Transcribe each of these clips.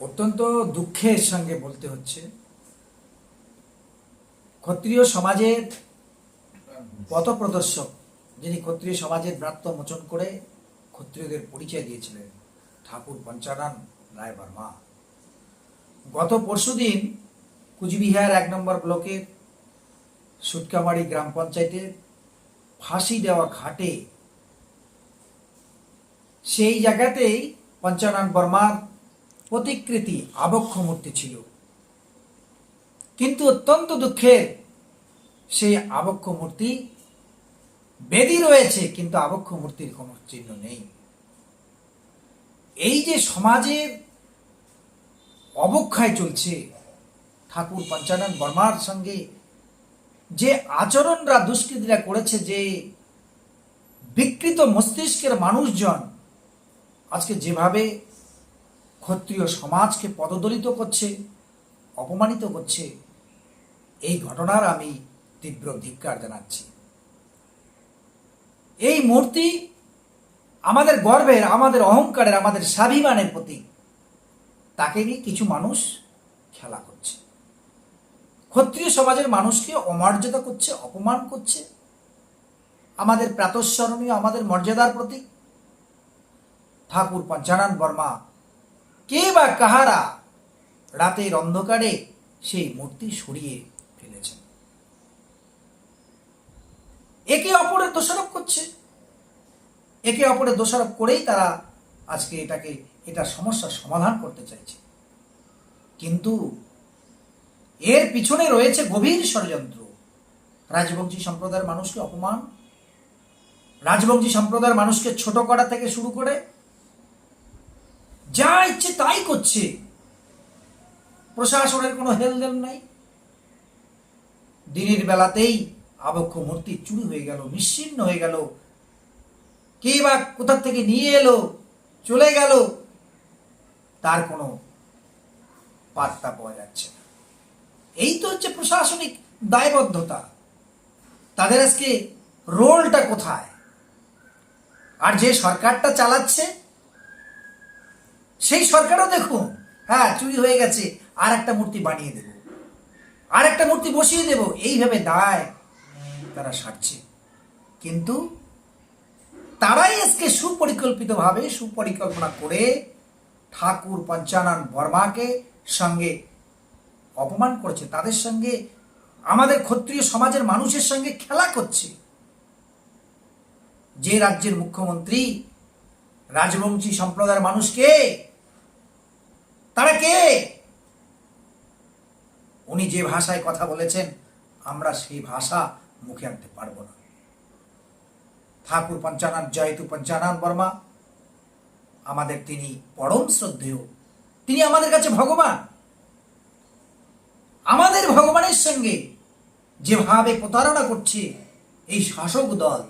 অত্যন্ত দুঃখের সঙ্গে বলতে হচ্ছে, ক্ষত্রিয় সমাজের পথপ্রদর্শক যিনি ক্ষত্রিয় সমাজের ব্রাত্য মোচন করে ক্ষত্রিয়দের পরিচয় দিয়েছিলেন, ঠাকুর পঞ্চানন রায় বর্মা গত পরশুদিন কুচবিহার এক নম্বর ব্লকের সুটকামারি গ্রাম পঞ্চায়েতের ফাঁসি দেওয়া ঘাটে সেই জায়গাতেই পঞ্চানন বর্মার প্রতিকৃতি আবক্ষ মূর্তি ছিল। কিন্তু অত্যন্ত দুঃখের সেই আবক্ষ মূর্তি বেদি রয়েছে, কিন্তু আবক্ষ মূর্তির কোনো চিহ্ন নেই। এই যে সমাজের অবক্ষয় চলছে, ঠাকুর পঞ্চানন বর্মার সঙ্গে যে আচরণরা দুষ্কৃতীরা করেছে, যে বিকৃত মস্তিষ্কের মানুষজন আজকে যেভাবে ক্ষত্রিয় সমাজকে পদদলিত করছে, অপমানিত করছে, এই ঘটনার আমি তীব্র ধিক্কার জানাচ্ছি। এই মূর্তি আমাদের গর্বের, আমাদের অহংকারের, আমাদের স্বাভিমানের প্রতীক। তাকে নিয়ে কিছু মানুষ খেলা করছে। ক্ষত্রিয় সমাজের মানুষকে অমর্যাদা করছে, অপমান করছে। আমাদের প্রাতঃস্মরণীয়, আমাদের মর্যাদার প্রতীক। ঠাকুর পঞ্চানন বর্মা কে বা কাহারা রাতের অন্ধকারে সেই মূর্তি সরিয়ে ফেলেছেন একে অপরের দোষারোপ করছে। একে অপরের দোষারোপ করেই তারা আজকে এটাকে, এটা সমস্যার সমাধান করতে চাইছে। কিন্তু এর পিছনে রয়েছে গভীর ষড়যন্ত্র। রাজবংশী সম্প্রদায়ের মানুষকে অপমান, রাজবংশী সম্প্রদায়ের মানুষকে ছোট করা থেকে শুরু করে যা ইচ্ছে তাই করছে। প্রশাসনের কোনো হেলদেল নাই। দিনের বেলাতেই আবক্ষ মূর্তি চুরি হয়ে গেল নিশ্চিন্ন হয়ে গেল। কে বা কোথা থেকে নিয়ে এলো, চলে গেল, তার কোনো পাত্তা পাওয়া যাচ্ছে না। এই তো হচ্ছে প্রশাসনিক দায়বদ্ধতা। তাদের আজকে রোলটা কোথায়? আর যে সরকারটা চালাচ্ছে সেই সরকারও দেখুন হ্যাঁ চুরি হয়ে গেছে আর একটা মূর্তি বানিয়ে দেব। আর একটা মূর্তি বসিয়ে দেব, এইভাবে দায় তারা সারছে। কিন্তু তারাই আজকে সুপরিকল্পিতভাবে, সুপরিকল্পনা করে ঠাকুর পঞ্চানন বর্মাকে সঙ্গে অপমান করেছে। তাদের সঙ্গে আমাদের ক্ষত্রিয় সমাজের মানুষের সঙ্গে খেলা করছে। যে রাজ্যের মুখ্যমন্ত্রী, রাজবংশী সম্প্রদায়ের মানুষকে তারা কে? উনি যে ভাষায় কথা বলেছেন, আমরা সেই ভাষা মুখে আনতে পারব না। ঠাকুর পঞ্চানন, জয়তু পঞ্চানন বর্মা, আমাদের তিনি পরম শ্রদ্ধেয়। তিনি আমাদের কাছে ভগবান। আমাদের ভগবানের সঙ্গে যেভাবে প্রতারণা করছে এই শাসক দল,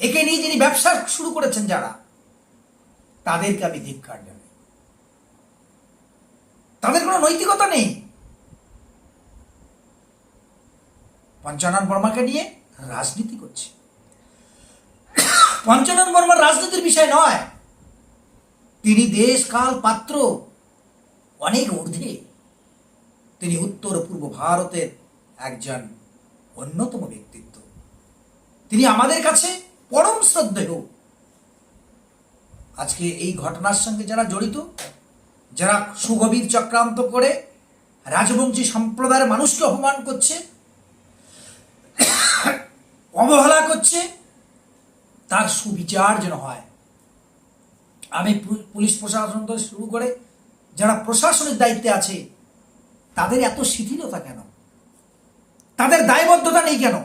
একে নিয়ে যিনি ব্যবসা শুরু করেছেন যারা, তাদেরকে আমি ধিক্কার জানাই। তাদের কোনো নৈতিকতা নেই। পঞ্চানন বর্মাকে নিয়ে রাজনীতি করছে। পঞ্চানন বর্মার রাজনীতির বিষয় নয়। তিনি দেশ কাল পাত্র, অনেক ঊর্ধ্বে। তিনি উত্তর পূর্ব ভারতের একজন অন্যতম ব্যক্তিত্ব। তিনি আমাদের কাছে পরম শ্রদ্ধেয়। আজকে এই ঘটনার সঙ্গে যারা জড়িত যারা সুগভীর চক্রান্ত করে, রাজবংশী সম্প্রদায়ের মানুষকে অপমান করছে, অবহেলা করছে, তার সুবিচার যেন হয়। আমি পুলিশ প্রশাসন থেকে শুরু করে যারা প্রশাসনের দায়িত্বে আছে, তাদের এত শিথিলতা কেন? তাদের দায়বদ্ধতা নেই কেন?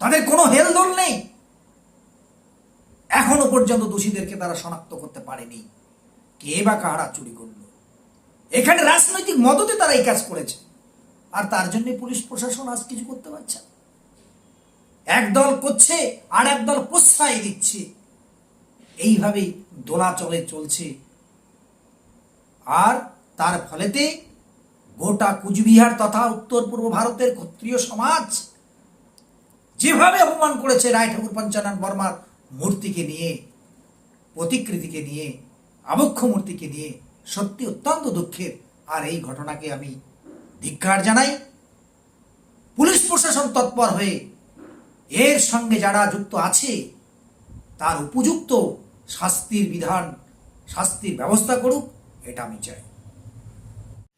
তাদের কোনো হেলদোল নেই? এখনও পর্যন্ত দোষীদেরকে তারা শনাক্ত করতে পারেনি। কে বা কারা চুরি করল? এখানে রাজনৈতিক মদতে তারা এই কাজ করেছে। আর তার জন্য পুলিশ প্রশাসন আজ কিছু করতে পারছে না। এক দল করছে আর এক দল প্রশ্রয় দিচ্ছে। এইভাবেই দোলাচলে চলছে। আর তার ফলেতে গোটা কুচবিহার তথা উত্তর পূর্ব ভারতের ক্ষত্রিয় সমাজ যেভাবে অপমান করেছে রায় ঠাকুর পঞ্চানন বর্মার মূর্তিকে নিয়ে, প্রতিকৃতিকে নিয়ে, আবক্ষ মূর্তিকে নিয়ে সত্যি অত্যন্ত দুঃখের। আর এই ঘটনাকে আমি ধিক্কার জানাই। পুলিশ প্রশাসন তৎপর হয়ে এর সঙ্গে যারা যুক্ত আছে, তার উপযুক্ত শাস্তির বিধান, শাস্তির ব্যবস্থা করুক, এটা আমি চাই।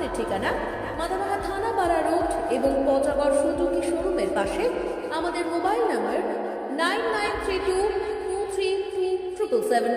আমাদের ঠিকানা মাদাবাহা থানাপাড়া রোড এবং পচাগড় সুযোগী শোরুমের পাশে আমাদের mobile number nine nine three two two three three triple seven.